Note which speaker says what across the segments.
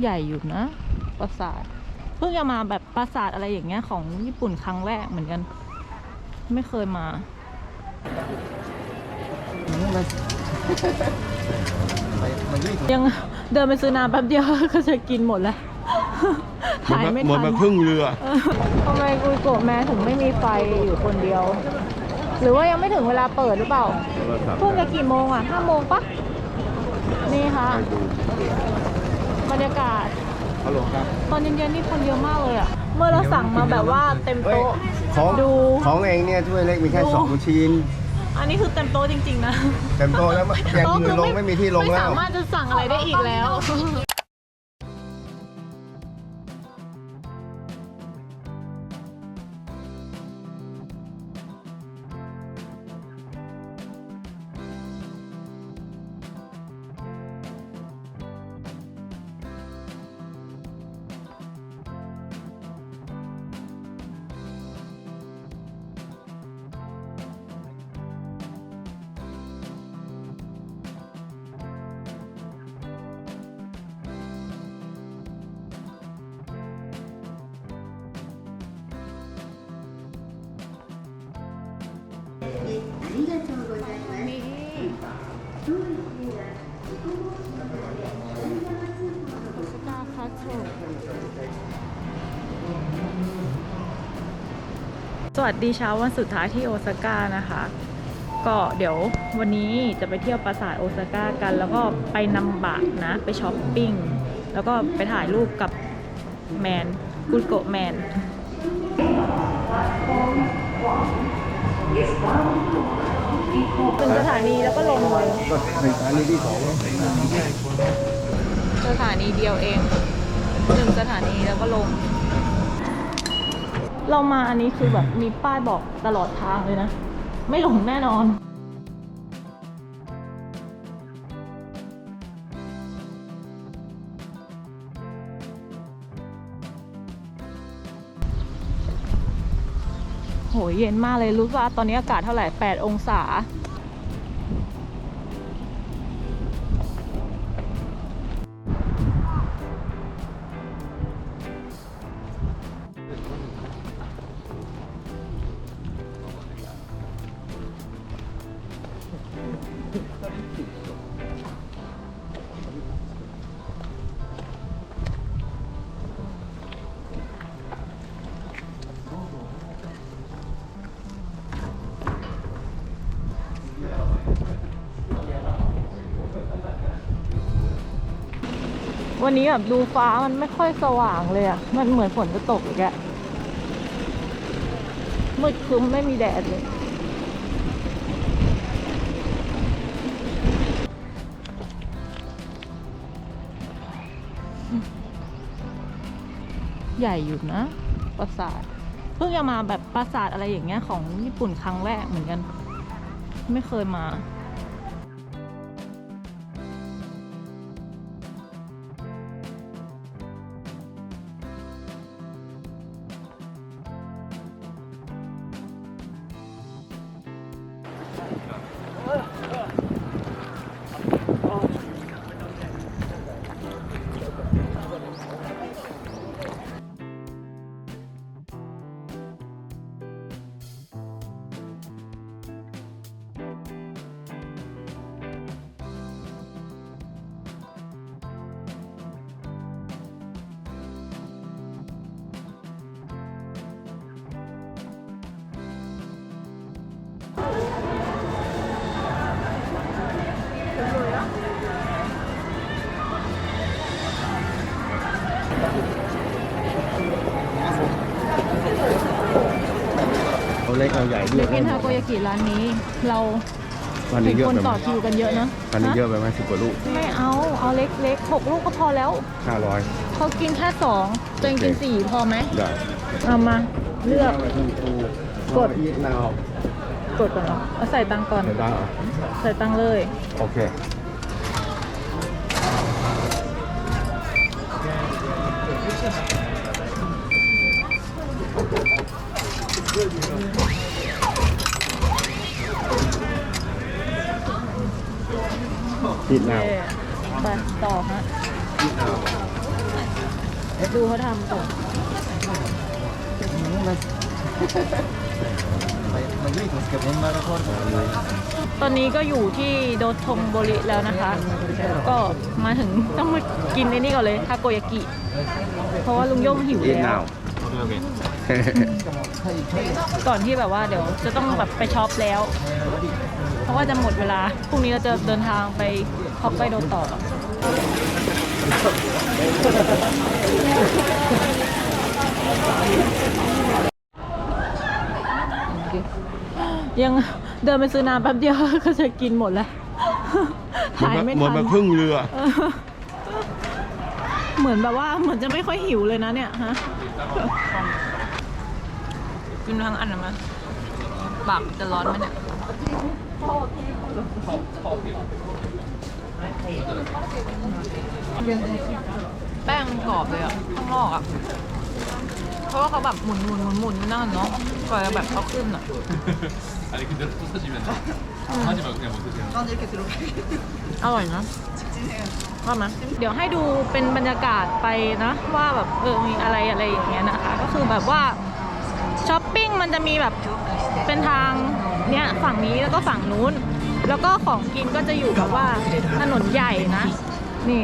Speaker 1: ใหญ่อยู่นะ ปราสาท เพิ่งจะมาแบบปราสาทอะไรอย่างเงี้ยของญี่ปุ่นครั้งแรกเหมือนกัน ไม่เคยมายังเดินไปซื้อน้ำแป๊บเดียวก็จะกินหมดแล้วถ่ายไม่
Speaker 2: หมด
Speaker 1: ทัน
Speaker 2: มาครึ่งเรือ
Speaker 1: เออทำไมกุยโกะแม่ถึงไม่มีไฟอยู่คนเดียว หรือว่ายังไม่ถึงเวลาเปิดหรือเปล่าเพิ่งจะกี่โมงอะห้าโมงปะนี่ค่ะ บรรยากาศ
Speaker 2: ฮัลโหลครับ
Speaker 1: ตอนเย็นๆนี่คนเยอะมากเลยอะ เมื่อเราสั่งมาแบบว่าเต็มโต๊ะ
Speaker 2: ของ
Speaker 1: ดู
Speaker 2: ของเองเนี่ยถ้วยเล็กมีแค่
Speaker 1: ดู
Speaker 2: สองชิ้น
Speaker 1: อันนี้คือเต็มโต๊ะจริงๆนะ
Speaker 2: เต็มโต๊ะแล้วอย่างอื่นลงไม่มีที่ลง
Speaker 1: ไม่
Speaker 2: แล้
Speaker 1: สาวมารถจะสั่งอะไรได้อีกแล้ว สวัสดีเช้าวันสุดท้ายที่โอซาก้านะคะ ก็เดี๋ยววันนี้จะไปเที่ยวปราสาทโอซาก้ากัน แล้วก็ไปนำบะนะ ไปช้อปปิ้ง แล้วก็ไปถ่ายรูปกับแมนกุลโกแมน ถึงสถานีแล้วก็ลงเลย
Speaker 2: ก็เป็นสถานีที่สอง
Speaker 1: สถานีเดียวเองหนึ่งสถานีแล้วก็ลง เรามาอันนี้คือแบบมีป้ายบอกตลอดทางเลยนะ ไม่หลงแน่นอน โหยเย็นมากเลยรู้ว่าตอนนี้อากาศเท่าไหร่ 8 องศา วันนี้แบบดูฟ้ามันไม่ค่อยสว่างเลยอะมันเหมือนฝนจะตกอีกอะมืดครึ้มไม่มีแดดเลย ใหญ่อยู่นะ ปราสาท เพิ่งจะมาแบบปราสาทอะไรอย่างเงี้ยของญี่ปุ่นครั้งแรกเหมือนกัน ไม่เคยมา
Speaker 2: ใหญ่ด้ว
Speaker 1: เด็
Speaker 2: ย
Speaker 1: กกินทาโกยากิร้านนี้ เรา
Speaker 2: วัน
Speaker 1: เห็
Speaker 2: นี้
Speaker 1: น
Speaker 2: เยอะ
Speaker 1: คน
Speaker 2: ไปไหม
Speaker 1: ต่อคิวกันเยอะนะ
Speaker 2: วันนี้
Speaker 1: ฮะ
Speaker 2: เยอะไปไหมสิบกว่าลูก
Speaker 1: ไม่เอา เอาเล็กเล็กหกลูกก็พอแล้ว
Speaker 2: ห้าร้อย
Speaker 1: เขากินแค่สองตัวเองกินสี่พอไหม
Speaker 2: ได้
Speaker 1: เอามา เลือกกด
Speaker 2: อีทนาว
Speaker 1: กดก่อนเหรอเอาใส่ตังค์ก่อน
Speaker 2: เดี๋ยวได้เหรอ
Speaker 1: ใส่ตังค์เลย
Speaker 2: โอเค อีทนาว
Speaker 1: เย้ไปต่อฮะ
Speaker 2: อีทนาว
Speaker 1: ดูเขาทำก่อน
Speaker 2: มันไม่ถึงกับเป็นมาราธอน
Speaker 1: ตอนนี้ก็อยู่ที่โดทงโบริแล้วนะคะ ก็มาถึงต้องมากินไอ้นี่ก่อนเลยทาโกยากิ เพราะว่าลุงโย่งหิว
Speaker 2: เอ็น
Speaker 1: แล้
Speaker 2: นาวว
Speaker 1: ก่อนที่แบบว่าเดี๋ยวจะต้องแบบไปช็อปแล้ว เพราะว่าจะหมดเวลา พรุ่งนี้เราจะเดินทางไปฮ อกไกโดต่อยังเดินไปซื้อน้ำแป๊บเดียวก็จะกินหมดแล้วหายไม่
Speaker 2: หมด
Speaker 1: ทัน
Speaker 2: มาครึ่งเรือ
Speaker 1: เออเหมือนแบบว่าเหมือนจะไม่ค่อยหิวเลยนะเนี่ยฮะกินทั้งอันนะมั้ยปากจะร้อนไหมเนี่ย แป้งกรอบเลยอ่ะ ข้างนอกอ่ะ เพราะว่าเขาแบบหมุนหมุนหมุนหมุนนั่นเนาะก่อนจะแบบเขาขึ้นอ่ะ
Speaker 3: 아니 근데 또 사시면 하지 말고 그냥 먹으세요.
Speaker 1: อร่อยนะว่าไหมเดี๋ยวให้ดูเป็นบรรยากาศไปนะ ว่าแบบเออมีอะไรอะไรอย่างเงี้ยนะคะ ก็คือแบบว่าช้อปปิ้งมันจะมีแบบเป็นทางเนี้ยฝั่งนี้แล้วก็ฝั่งนู้น แล้วก็ของกินก็จะอยู่แบบว่าถนนใหญ่นะ นี่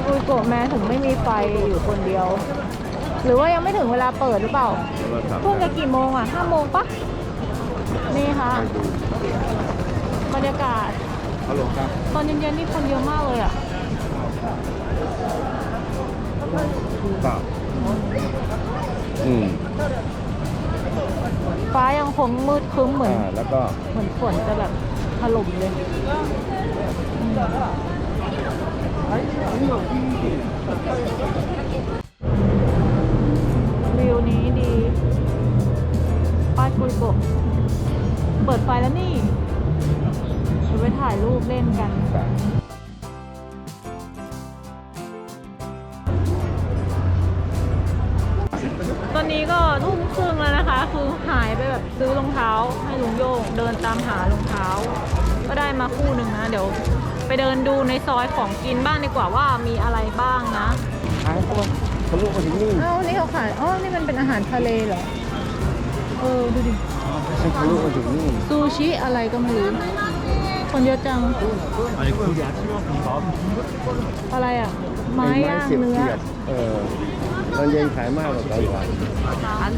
Speaker 1: ทำไมกุยโกะแม้ถึงไม่มีไฟอยู่คนเดียว หรือว่ายังไม่ถึงเวลาเปิดหรือเปล่าเพิ่งจะกี่โมงอะห้าโมงปะนี่ค่ะบรรยากาศ
Speaker 2: ฮัลโหลครับ
Speaker 1: ตอนเย็นๆนี่คนเยอะมากเลยอะ
Speaker 2: เปล่าอืม
Speaker 1: ฟ้ายังคงมืดครึ้มเหมือน
Speaker 2: อ่าแล้วก็
Speaker 1: เหมือนฝนจะแบบถล่มเลย วิวนี้ดี ป้ายกุยโกะเปิดไฟแล้วนี่เดี๋ยวไปถ่ายรูปเล่นกัน ตอนนี้ก็ทุ่มครึ่งแล้วนะคะ คือหายไปแบบซื้อรองเท้าให้ลุงโยง เดินตามหารองเท้า ก็ได้มาคู่หนึ่งนะ เดี๋ยว ไปเดินดูในซอยของกินบ้างดีกว่าว่ามีอะไรบ้างนะ
Speaker 2: ขายเขาทะลุมาถึงนี่
Speaker 1: อ้านี่เขาขายอ๋อนี่มันเป็นอาหารทะเลเหรอเออดูดิใช่
Speaker 2: ทะลุมาถึงนี่
Speaker 1: ซูชิอะไรก็ไม่รู้คนเยอะจัง อะไรอะ ไม้ย่าง
Speaker 2: เนื้
Speaker 1: อ
Speaker 2: เออตอนเย็นขายมากกว่าตอน
Speaker 1: ก
Speaker 2: ลาง
Speaker 1: วัน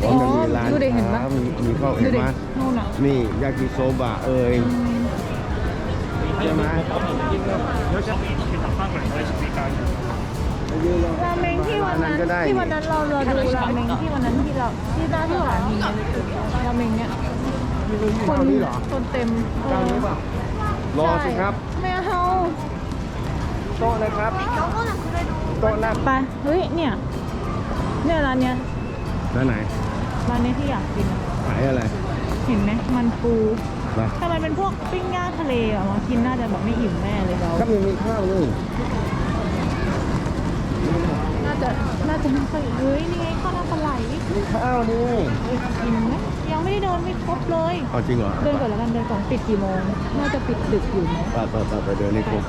Speaker 2: มันมีร้านค้ามีมีข้าวเห็นไหมนี่ยากิโซบะเอ่ย ใช่ไหมไปยืนรอ
Speaker 1: ราเมงที่วันนั้น
Speaker 2: ก็ได้
Speaker 1: ที่วันนั้นเราเราดูราเมงที่วันนั้นที่เราที่หน้าสถานีราเมงเนี่ยคน
Speaker 2: เท่านี้เหรอ
Speaker 1: คนเต็มเอ
Speaker 2: เจ้า
Speaker 1: อ
Speaker 2: นี้เปล่ารอสิครับ
Speaker 1: ไม่เอา
Speaker 2: โต๊ะเลยครับโต๊ะนั่ง
Speaker 1: ไปเฮ้ยเนี่ยเนี่ยร้านเนี้ย
Speaker 2: แล้วไหน
Speaker 1: ร้านเนี้ยที่อยากกินอะ
Speaker 2: ขายอะไร
Speaker 1: เห็นไหมมันปู
Speaker 2: มา
Speaker 1: ถ้ามันเป็นพวกปิ้งย่างทะเลอะมากินน่าจะแบบไม่อิ่มแน่เลยเรา
Speaker 2: ถ้ามีมีข้าวนี่
Speaker 1: น่าจะน่าจะไม่ค่อยเฮ้ยนี่ไงข้าวหน้าปลาไหล
Speaker 2: มีข้าวนี่
Speaker 1: กินไหมยังไม่ได้เดินไม่ครบเลย
Speaker 2: เอาจริงเหรอ
Speaker 1: เดินก่อนแล้วกันเดินก่อนปิดกี่โมงน่าจะปิดดึกอยู่นะ
Speaker 2: ไปไปไปไปเดินในกลุ่ม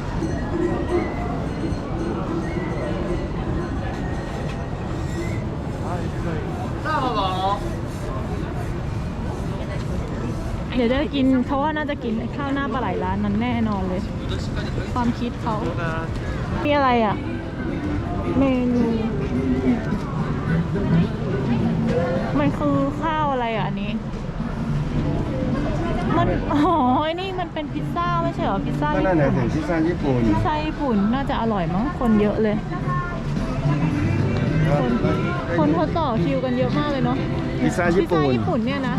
Speaker 1: เดี๋ยวจะกินเขาว่าน่าจะกินไอ้ข้าวหน้าปลาไหลร้านนั้นแน่นอนเลย ความคิดเขามีอะไรอะ เมนูมันคือข้าวอะไรอะอันนี้ มันอ๋อไอ้นี่มันเป็นพิซซ่าไม่ใช่เหรอพิซซ่า
Speaker 2: ก็
Speaker 1: ญี่
Speaker 2: นั่นแหละ
Speaker 1: ปุ่น
Speaker 2: ถึงพิซซ่าญี่ปุ่น
Speaker 1: พิซซ่าญี่ปุ่นน่าจะอร่อยมั้งคนเยอะเลย คนคนเขาต่อคิวกันเยอะมากเลยเนาะ
Speaker 2: พิซซ่า
Speaker 1: พิ
Speaker 2: ญี่
Speaker 1: ซซ่า
Speaker 2: ปุ่น
Speaker 1: ญี่ปุ่นเนี่ยนะ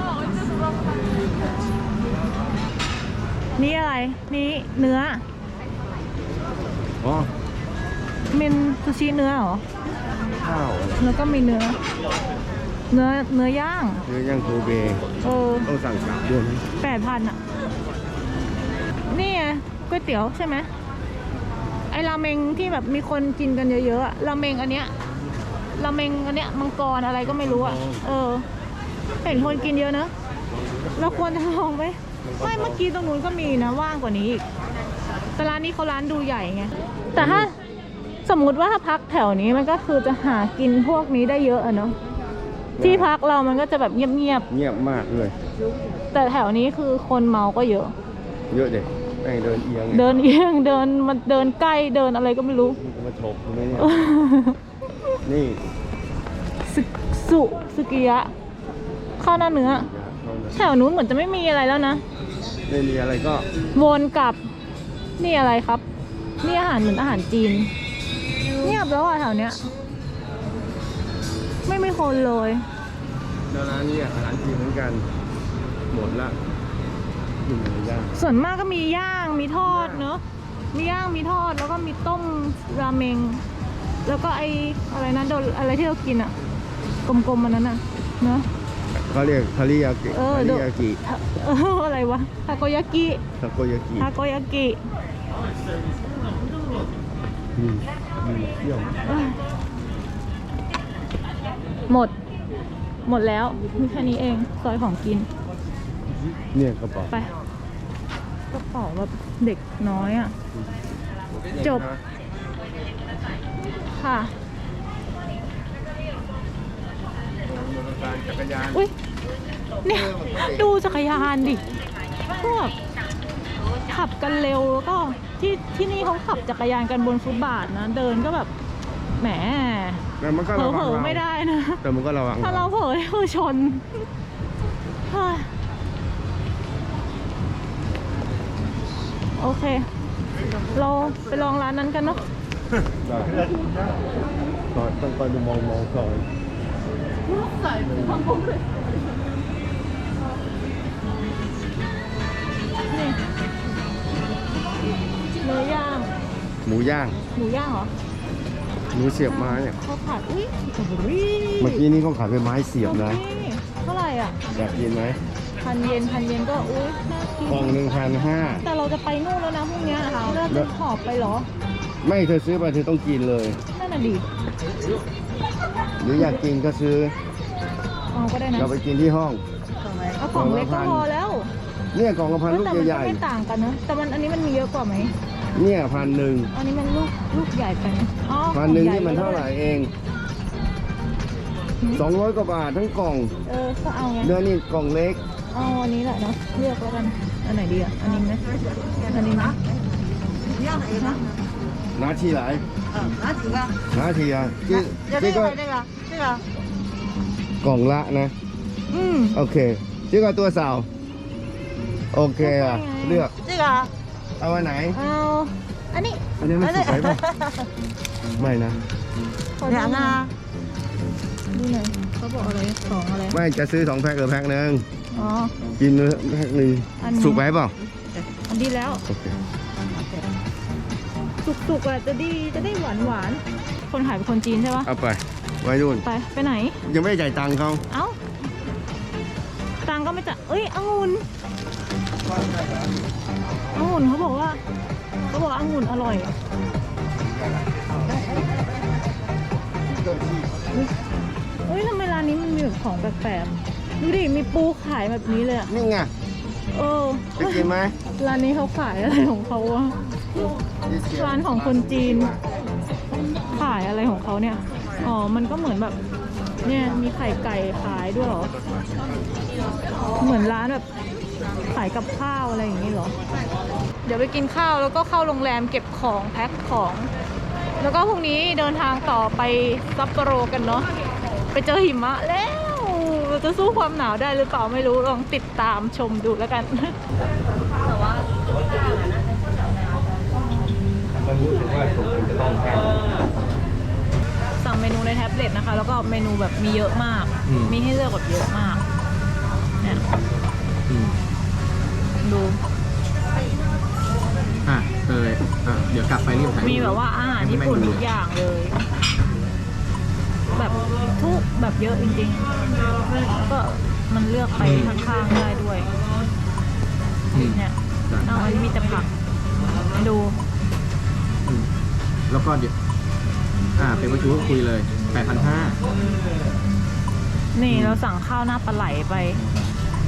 Speaker 1: นี่อะไร นี่เนื้อ
Speaker 2: อ๋อ
Speaker 1: เมนซูชิเนื้อเหรอ
Speaker 2: ข้าว
Speaker 1: แล้วก็มีเนื้อ เนื้อเนื้อย่าง
Speaker 2: เนื้อย่างโกเบ
Speaker 1: เออ
Speaker 2: ต้องสั่งกลับด้วยนะ
Speaker 1: แปดพันอะนี่ไงก๋วยเตี๋ยวใช่ไหมไอราเมงที่แบบมีคนกินกันเยอะๆอะราเมงอันเนี้ยราเมงอันเนี้ยมังกรอะไรก็ไม่รู้อะเออเห็นคนกินเยอะนะเราควรจะลองไหม ไม่เมื่อกี้ตรงนู้นก็มีนะว่างกว่านี้อีกแต่ร้านนี้เขาร้านดูใหญ่ไงแต่ถ้าสมมุติว่าถ้าพักแถวนี้มันก็คือจะหากินพวกนี้ได้เยอะอะเนาะที่พักเรามันก็จะแบบเงียบ
Speaker 2: เงียบมากเลย
Speaker 1: ๆแต่แถวนี้คือคนเมาก็เยอะ
Speaker 2: เยอะเด็กแม่งเดินเอียง
Speaker 1: เดินเอียงเดินมันเดินใกล้เดินอะไรก็ไม่รู้
Speaker 2: นี่ก็มาฉกตรงนี้เนี่ยนี่
Speaker 1: สึสุสุกิยะข้าวหน้าเนื้อแถวนู้นเหมือนจะไม่มีอะไรแล้วนะ
Speaker 2: ไม่มีอะไรก็
Speaker 1: วนกลับ นี่อะไรครับ นี่อาหารเหมือนอาหารจีน เงียบแล้วอะแถวเนี้ย ไม่มีคนเลย
Speaker 2: แล้วร้านนี้ร้านจีนเหมือนกัน หมดละกินอะไรย่าง
Speaker 1: ส่วนมากก็มีย่างมีทอดเนอะมีย่างมีทอดแล้วก็มีต้มราเมง แล้วก็ไออะไรนะโดนอะไรที่เรากินอะกลมๆมันนั้นอะเนอะ
Speaker 2: เขาเรียกทาริยากิ
Speaker 1: เออ
Speaker 2: ทา
Speaker 1: โด
Speaker 2: ริยากิ
Speaker 1: เอออะไรวะทาโกยากิ
Speaker 2: ทาโกยากิ
Speaker 1: ทาโกยากิ
Speaker 2: อืมอืมเที่ยว
Speaker 1: เอ้ยหมด หมดแล้วมีแค่นี้เองซอยของกิน
Speaker 2: เนี่ยกระเป๋า
Speaker 1: ไปกระเป๋าแบบเด็กน้อยอะจบ ค่ะ
Speaker 2: จักรยาน
Speaker 1: อุ้ยเนี่ยดูจักรยานดิพวกขับกันเร็วแล้วก็ที่ที่นี่เขาขับจักรยานกันบนฟุตบาทนะ เดินก็แบบแหม
Speaker 2: แต่มันก็
Speaker 1: เผล
Speaker 2: ระวัง
Speaker 1: อ
Speaker 2: เรา
Speaker 1: ๆไม่ได้นะ
Speaker 2: แต่มันก็ระวัง
Speaker 1: ถ้าเราเผลอนี่คือชนเฮ้ยโอเค เราไปลองร้านนั้นกันเนาะ
Speaker 2: ได้ซอยต้องคอยดูมองมองซอย
Speaker 1: นี่เนื้อย่าง
Speaker 2: หมูย่าง
Speaker 1: หมูย่างเหรอ
Speaker 2: หมูเสียบไม้เนี่ย
Speaker 1: เขาผัดอุ้ย
Speaker 2: เมื่อกี้นี้เขาขายเป็นไม้เสียบนะ
Speaker 1: นี่เท่าไหร่อะ
Speaker 2: อยากกินไหม
Speaker 1: พันเยนพันเยนก็อุ้ยน่ากิน
Speaker 2: กล่องหนึ่งพันห้า
Speaker 1: แต่เราจะไปนู่นแล้วนะพรุ่งเนี้ยเราจะหอบไปเหรอ
Speaker 2: ไม่เธอซื้อไปเธอต้องกินเลย
Speaker 1: นั่นน่ะดิ
Speaker 2: หรืออยากกินก็ซื้อ
Speaker 1: เอาก็ได้นะ
Speaker 2: เราไปกินที่ห้อง
Speaker 1: เอากล่องเล็กก็พอแล้ว
Speaker 2: เนี่ยกล่องละพันลูก
Speaker 1: แต่มัน
Speaker 2: ให
Speaker 1: ก็
Speaker 2: ญ่
Speaker 1: ไม่ต่างกันนะแต่มันอันนี้มันมีเยอะกว่าไหม
Speaker 2: ๆเนี่ยพันหนึ่ง
Speaker 1: อันนี้มันลูกลูกใหญ่ไปไหมอ๋อ
Speaker 2: พันหนึ่ง
Speaker 1: กล่
Speaker 2: นี่
Speaker 1: ใญ่
Speaker 2: มันเท่าไหร่เองสองร้อยกว่าบาททั้งกล่อง
Speaker 1: เออก็เอาไง
Speaker 2: เนื้อนี่กล่องเล็ก
Speaker 1: เอาอันนี้แหละเนาะเลือกแล้วกัน อันไหนดีอ่ะ อันนี้ไหมอันนี้นะ
Speaker 2: 拿起来，
Speaker 4: 嗯，拿几个？
Speaker 2: 拿起啊！这
Speaker 4: 有
Speaker 2: 这个
Speaker 4: 这个还是这个？这个
Speaker 2: กล่องละนะ
Speaker 1: อืม
Speaker 2: โอเค这个多少โอเคอ่ะ เลือก
Speaker 4: 这个啊，
Speaker 2: เอาอันไหน
Speaker 1: เอาอันนี้
Speaker 2: อันนี้มันสุกไปป่ะไม่นะ
Speaker 1: ขอดู
Speaker 4: 两
Speaker 1: ห
Speaker 4: 个
Speaker 1: น่อย
Speaker 4: 啊，
Speaker 1: ดูหน่อยเขาบอกอะไรสองอะไร
Speaker 2: ไม่จะซื้อสองแพ็คหรือแพ็คหนึ่ง
Speaker 1: อ๋อ
Speaker 2: กินแพ็คหนึ่ง
Speaker 1: อันนี้
Speaker 2: สุกไปเปล่า
Speaker 1: อันดีแล้ว
Speaker 2: โอเค
Speaker 1: สุกๆอะจะดีจะได้หวานหวานๆคนขายเป็นคนจีนใช่ปะ
Speaker 2: เอาไป ไว้นู่น
Speaker 1: ไปไปไหน
Speaker 2: ยังไม่ได้จ่ายตังค์เขา
Speaker 1: เอ้าตังค์ก็ไม่จะเอ้ยองุ่นองุ่นเขาบอกว่าเขาบอกว่าองุ่นอร่อยเฮ้ยทำไมร้านนี้มันมีแบบของแปลกๆดูดิมีปูขายแบบนี้เลยอะ
Speaker 2: นี่ไง
Speaker 1: เออ
Speaker 2: ไปกินไหม
Speaker 1: ร้านนี้เขาขายอะไรของเขาวะ ร้านของคนจีน ขายอะไรของเขาเนี่ย อ๋อ มันก็เหมือนแบบ เนี่ยมีไข่ไก่ขายด้วยเหรอ เหมือนร้านแบบขายกับข้าวอะไรอย่างนี้เหรอ เดี๋ยวไปกินข้าวแล้วก็เข้าโรงแรมเก็บของแพ็คของ แล้วก็พรุ่งนี้เดินทางต่อไปซัปโปโรกันเนาะ ไปเจอหิมะแล้วจะสู้ความหนาวได้หรือเปล่าไม่รู้ลองติดตามชมดูแล้วกัน
Speaker 2: มันรู้สึกว่าสุกมันจะต้องแห้ง
Speaker 1: สั่งเมนูในแท็บเล็ตนะคะ แล้วก็เมนูแบบมีเยอะมาก
Speaker 2: อืม
Speaker 1: มีให้เลือกแบบเยอะมากเนี่ย
Speaker 2: อืม
Speaker 1: ดู
Speaker 5: เดี๋ยวกลับไปรีบถ่ายรูป
Speaker 1: มีแบบว่าอาหารญี่ปุ่นทุกอย่างเลย แบบทุกแบบเยอะจริงๆก็มันเลือกไปข้างๆได้ด้วย
Speaker 5: อืม
Speaker 1: เนี่ยเอาอันนี้มีแต่ผัก ดู
Speaker 5: อืม แล้วก็เดี๋ยวอ่าเป็นประชุมก็คุยเลยแปดพันห้า
Speaker 1: นี่เราสั่งข้าวหน้าปลาไหลไป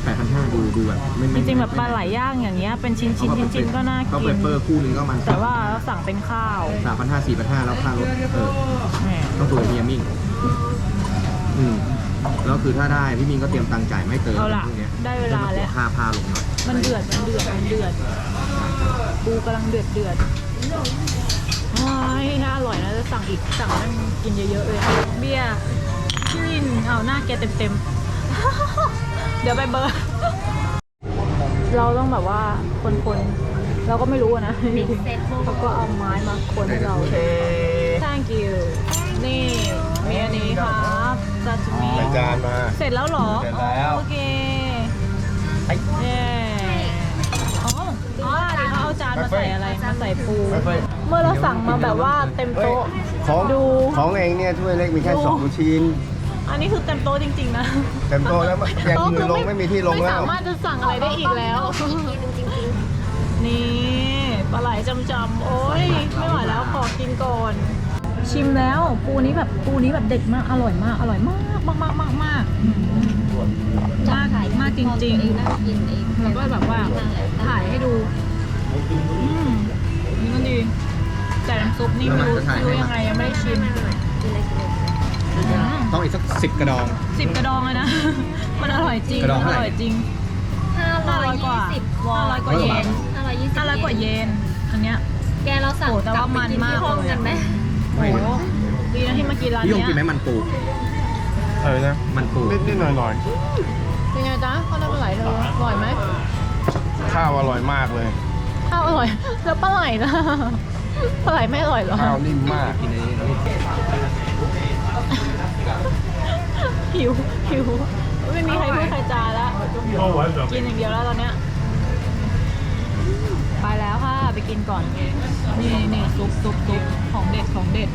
Speaker 5: แปดพันห้าดูดูแบบไม่
Speaker 1: จ
Speaker 5: ไม่
Speaker 1: ริงๆแบบปลาไหลย่างอย่างเงี้ยเป็นชิ้นชิ้นชิ้นชิ้นๆก็น่า
Speaker 5: เขา
Speaker 1: กิ
Speaker 5: เป
Speaker 1: น
Speaker 5: เปอร์คู่หนึงก็มัน
Speaker 1: แต่ว่าเราสั่งเป็นข้าว
Speaker 5: สามพันห้าสี่พันห้าแล้วค่ารถเออ
Speaker 1: แหม
Speaker 5: ต้องตัวเฮียมิ่ง อืม แล้วคือถ้าได้พี่มิ่งก็เตรียมตังค์จ่ายไม่เติม
Speaker 1: เอาล่ะ
Speaker 5: พวกเนี้ย
Speaker 1: ได้เวลาแล้ว
Speaker 5: ค่าพาลงหน่อย
Speaker 1: มันเดือด มันเดือด มันเดือด ปูกำลังเดือดเดือด ว้ายถ้าอร่อยนะจะสั่งอีกสั่งให้มันกินเยอะๆเลยเบียร์พี่วินเอาหน้าแกเต็มๆ เดี๋ยวไปเบอร์ เราต้องแบบว่าคนๆ เราก็ไม่รู้อะนะเขาก็เอาไม้มาคนให้เรา thank you นี่มีอันนี้ครับซาชิมิ
Speaker 2: ใส่จานมา
Speaker 1: เสร็จแล้วเหรอ
Speaker 2: เสร็จแล้ว
Speaker 1: โอเคเย้ มาใส่อะไร มาใส่ปู เมื่อเราสั่งมาแบบว่าเต็มโต๊ะ
Speaker 2: ของ
Speaker 1: ดู
Speaker 2: ของเองเนี่ยถ้วยเล็กมีแค่สองชิ้น
Speaker 1: อันนี้คือเต็มโต๊ะจริงๆนะ
Speaker 2: เต็มโต๊ะแล้วอย่างอื่นลงไม่มีที่ลง
Speaker 1: ไม่
Speaker 2: แล้
Speaker 1: สาวมารถจะสั่งอะไรได้อีกแล้ว นี่ปลาไหลจำๆโอ้ยไม่ไหวแล้วขอกินก่อน ชิมแล้วปูนี้แบบปูนี้แบบเด็ดมากอร่อยมากอร่อยมากมากมากมากมากมากมากจริงๆแล้วก็แบบว่าถ่ายให้ดู อืมนี่มันดีแต่น้ำซุปนี่ไม่รู้ไม่รู้ยังไงยังไม่ได้ชิม
Speaker 5: ต้องอีกสักสิบกระดอง
Speaker 1: สิบกระดองเลยนะ มันอร่อยจริง
Speaker 5: กระดองเท่าไหร่
Speaker 1: ร่อยจริง
Speaker 6: ห้า
Speaker 1: ห้า
Speaker 6: ร้
Speaker 1: ร้
Speaker 6: อ
Speaker 1: อยยก
Speaker 6: ยี่
Speaker 1: ว่า
Speaker 6: สิบ
Speaker 1: ห้าร้อยกว่าเยน
Speaker 6: ห้าร้อยยี่สิบ
Speaker 1: ห้าร้อยกว่าเยนอันเนี้ย
Speaker 6: แกเราสั่ง
Speaker 1: โอ้แต่ว่ามันมาก
Speaker 6: ลับไปนที่ห้อง
Speaker 1: เลยอะ
Speaker 6: กันไหม
Speaker 1: โอ้โหดีนะที่มากินร้าน
Speaker 5: พี่ยง
Speaker 1: เนี้ย
Speaker 5: กินไหมมันปู
Speaker 2: อะไรนะ
Speaker 5: มันปู
Speaker 2: นิดนิดหน่อยหน่อย
Speaker 1: เป็นไงจ๊ะข้าวหน้าปลาไหลเธออร่อยไหม
Speaker 2: ข้าวอร่อยมากเลย
Speaker 1: ข้าวอร่อย แล้วปลาไหลนะปลาไหลไม่อร่อยเหรอ
Speaker 2: ข้าวนิ่มมาก
Speaker 5: กินอันนี้
Speaker 1: หิวหิวไม่มีใครพูดใครจาแล้วกินอย่างเดียวแล้วตอนเนี้ยไปแล้วค่ะ ไปกินก่อนนี่นี่ซุปซุปซุปของเด็ดของเด็ด